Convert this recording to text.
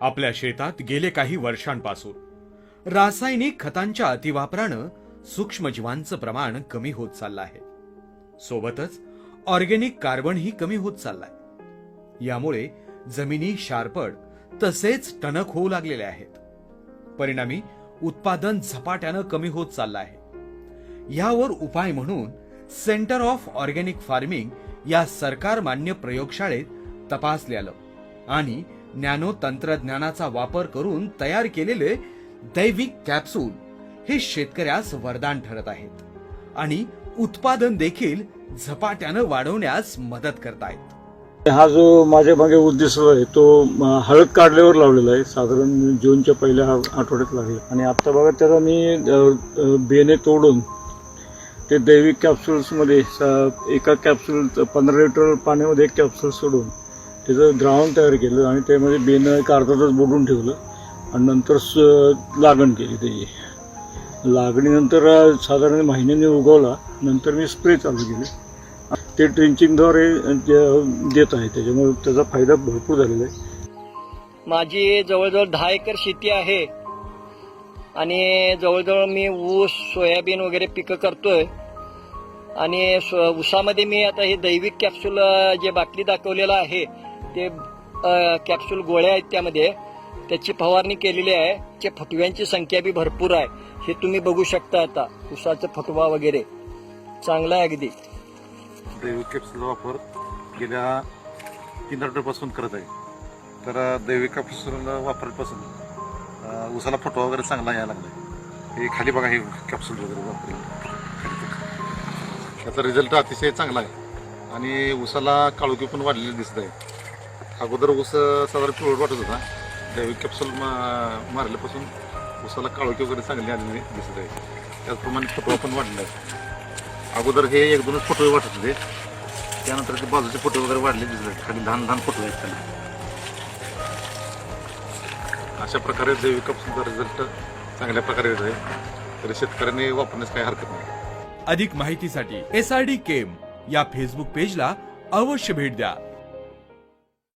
आपल्या शेतात गेले काही वर्षांपासून. रासायनिक खतांच्या अतिवापरानं सूक्ष्मजीवांचं प्रमाण कमी होत चाललं आहे सोबतच ऑर्गेनिक कार्बनही कमी होत चाललाय. यामुळे जमिनी शारपड तसेच टणक होऊ लागलेले आहेत. परिणामी उत्पादन झपाट्यानं कमी होत चाललं आहे यावर उपाय म्हणून सेंटर ऑफ ऑर्गॅनिक फार्मिंग या सरकार मान्य प्रयोगशाळेत तपासले आलं आणि नॅनो तंत्रज्ञानाचा वापर करून तयार केलेले दैविक कॅप्सूल हे शेतकऱ्यास वरदान ठरत आहेत. आणि उत्पादन देखील झपाट्यानं वाढवण्यास मदत करतायत हा जो माझ्या मागे उद्देश आहे तो हळद काढल्यावर लावलेला आहे. साधारण जूनच्या पहिल्या आठवड्यात लागला. आणि आता बघा त्याचा मी बेने तोडून ते दैविक कॅप्सूल्समध्ये स- एका कॅप्सूल पंधरा लिटर पाण्यामध्ये एक कॅप्सूल सोडून त्याचं द्रावण तयार केलं आणि त्यामध्ये बेनं एक अर्धा तास बुडून ठेवलं. आणि नंतर स- लागण केली त्याची. लागणीनंतर साधारण महिन्याने उगवला. नंतर मी स्प्रे चालू केले. ते ट्रिंचिंगद्वारे देत आहे. त्याच्यामुळे त्याचा फायदा भरपूर झालेला आहे. माझी जवळजवळ दहा एकर शेती आहे. आणि जवळजवळ मी ऊस सोयाबीन वगैरे पिकं करतोय. आणि स- ऊसामध्ये मी आता हे दैविक कॅप्सूल जे बाटली दाखवलेलं आहे ते कॅप्सूल गोळ्या आहेत त्यामध्ये. त्याची फवारणी केलेली आहे. त्या फटव्यांची संख्या बी भरपूर आहे. हे तुम्ही बघू शकता आता. उसाचं फटवा वगैरे. चांगला आहे अगदी. दैविक कॅप्सूलचा वापर गेल्या तीन आठवड्यापासून करत आहे. तर दैविक कॅप्सूल वापरल्यापासून उसाला फटवा वगैरे चांगला यायला लागला हे खाली बघा हे कॅप्सूल वगैरे वापरले. त्याचा रिझल्ट अतिशय चांगला आहे. आणि उसाला काळोखी पण वाढलेली दिसत आहे. अगोदर ऊस साधारण पिवळ वाटत होता. जैविक कॅप्सूल मा- मारल्यापासून उसाला काळोखी वगैरे चांगली आलेली दिसत आहे. त्याचप्रमाणे फुटवा पण वाढले आहेत अगोदर हे एक दोनच फोटो वाटत होते. त्यानंतर ते बाजूचे फोटो वगैरे वाढले आहेत. खाली लहान लहान फोटो आहेत खाली अशा प्रकारे जैविक कपसूनचा रिझल्ट चांगल्या प्रकारे येत आहे तरी शेतकऱ्यांनी वापरण्यास काही हरकत नाही. अधिक माहितीसाठी एस आर डी केम या फेसबुक पेजला अवश्य भेट द्या.